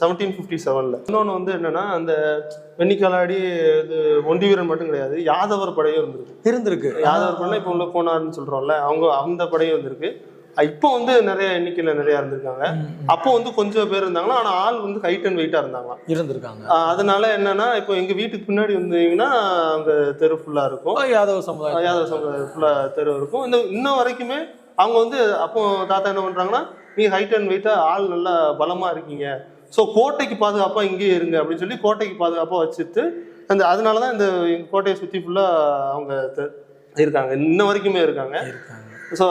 Seventeen fifty செவனில் இன்னொன்று வந்து என்னன்னா அந்த வெண்ணிக்காலாடி இது ஒண்டி வீரன் மட்டும் கிடையாது யாதவர் படையும் இருந்திருக்கு. இருந்திருக்கு. யாதவர் படையில இப்போ உள்ள கோனார்னு சொல்றோம்ல அவங்க அந்த படையும் வந்திருக்கு இப்போ வந்து நிறைய எண்ணிக்கையில நிறைய இருந்திருக்காங்க. அப்போ வந்து கொஞ்சம் பேர் இருந்தாங்களா ஆனா ஆள் வந்து ஹைட் அண்ட் வெயிட்டா இருந்தாங்களாம் இருந்திருக்காங்க. அதனால என்னன்னா இப்போ எங்க வீட்டுக்கு பின்னாடி வந்தீங்கன்னா அங்க தெரு ஃபுல்லா இருக்கும். யாதவ சமுதாயம் யாதவ சமுதாயம் ஃபுல்லா தெரு இருக்கும். இந்த இன்ன வரைக்குமே அவங்க வந்து அப்போ தாத்தா என்ன பண்றாங்கன்னா நீங்க ஹைட் அண்ட் வெயிட்டா ஆள் நல்லா பலமா இருக்கீங்க. ஸோ கோட்டைக்கு பாதுகாப்பா இங்கேயே இருங்க அப்படின்னு சொல்லி கோட்டைக்கு பாதுகாப்பா வச்சுட்டு அந்த அதனாலதான் இந்த எங்க கோட்டையை சுத்தி ஃபுல்லா அவங்க இருக்காங்க. இன்ன வரைக்குமே இருக்காங்க. ஸோ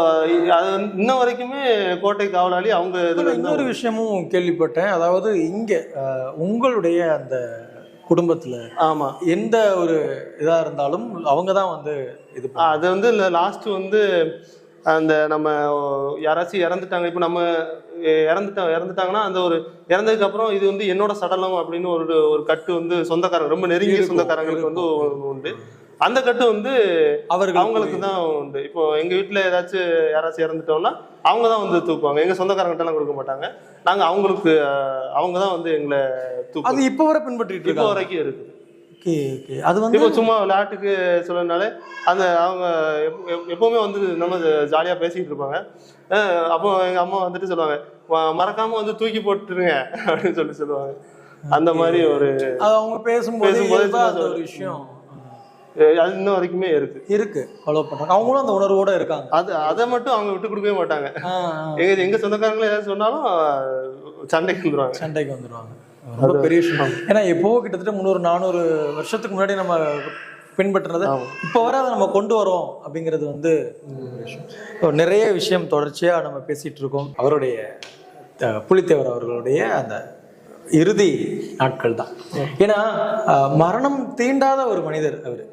அது இன்ன வரைக்குமே கோட்டை காவலாளி அவங்க இதுல இன்னொரு விஷயமும் கேள்விப்பட்டேன். அதாவது இங்க உங்களுடைய அந்த குடும்பத்துல ஆமா. எந்த ஒரு இதா இருந்தாலும் அவங்க தான் வந்து இது அது வந்து லாஸ்ட் வந்து அந்த நம்ம யாராச்சும் இறந்துட்டாங்க இப்போ நம்ம எ- இறந்துட்டா இறந்துட்டாங்கன்னா அந்த ஒரு இறந்ததுக்கு அப்புறம் இது வந்து என்னோட சடலம் அப்படின்னு ஒரு ஒரு கட்டு வந்து சொந்தக்காரங்க ரொம்ப நெருங்கிய சொந்தக்காரங்களுக்கு வந்து உண்டு. அந்த கட்டு வந்து அவர்கள் அவங்களுக்கு தான் உண்டு. இப்போ எங்க வீட்டுல ஏதாச்சும் யாராச்சும் இறந்துட்டோம்னா அவங்க தான் வந்து தூக்குவாங்க. எங்க சொந்தக்காரங்கிட்ட எல்லாம் கொடுக்க மாட்டாங்க. நாங்க அவங்களுக்கு அவங்க தான் வந்து எங்களை அது தூக்குவோம். இப்ப வரை பின்பற்றிட்டு இப்போ வரைக்கும் இருக்கு ஓகே ஓகே அது வந்து இப்போ சும்மா விளையாட்டுக்கு சொல்லனாலே அந்த அவங்க எப்ப- எப்ப- எப்பவுமே வந்து நம்ம ஜாலியா பேசிட்டு இருப்பாங்க. அப்போ எங்க அம்மா வந்துட்டு சொல்லுவாங்க "வ- மறக்காம வந்து தூக்கி போட்டுருங்க அப்படின்னு சொல்லி சொல்லுவாங்க. அந்த மாதிரி ஒரு அவங்க பேசும்போது ஒரு விஷயம். அது இன்ன வரைக்குமே இருக்கு. இருக்கு. ஃபாலோ பண்றாங்க. அவங்களும் அந்த உணர்வோட இருக்காங்க. அது அதை மட்டும் அவங்க விட்டு கொடுக்கவே மாட்டாங்க. எங்க எங்க சொந்தக்காரங்களே ஏதாவது சொன்னாலும் சண்டைக்கு வந்துருவாங்க. சண்டைக்கு வந்துருவாங்க. ரொம்ப பெரிய விஷயம். ஏன்னா எப்போ கிட்டத்தட்ட முந்நூறு நானூறு வருஷத்துக்கு முன்னாடி நம்ம பின்பற்றினது ஆமா. இப்போ வரை அதை நம்ம கொண்டு வரோம் அப்படிங்கிறது வந்து நிறைய விஷயம் தொடர்ச்சியா நம்ம பேசிட்டு இருக்கோம். அவருடைய புலித்தேவர் அவர்களுடைய அந்த இறுதி நாட்கள் தான் ஏன்னா மரணம் தீண்டாத ஒரு மனிதர் அவர்.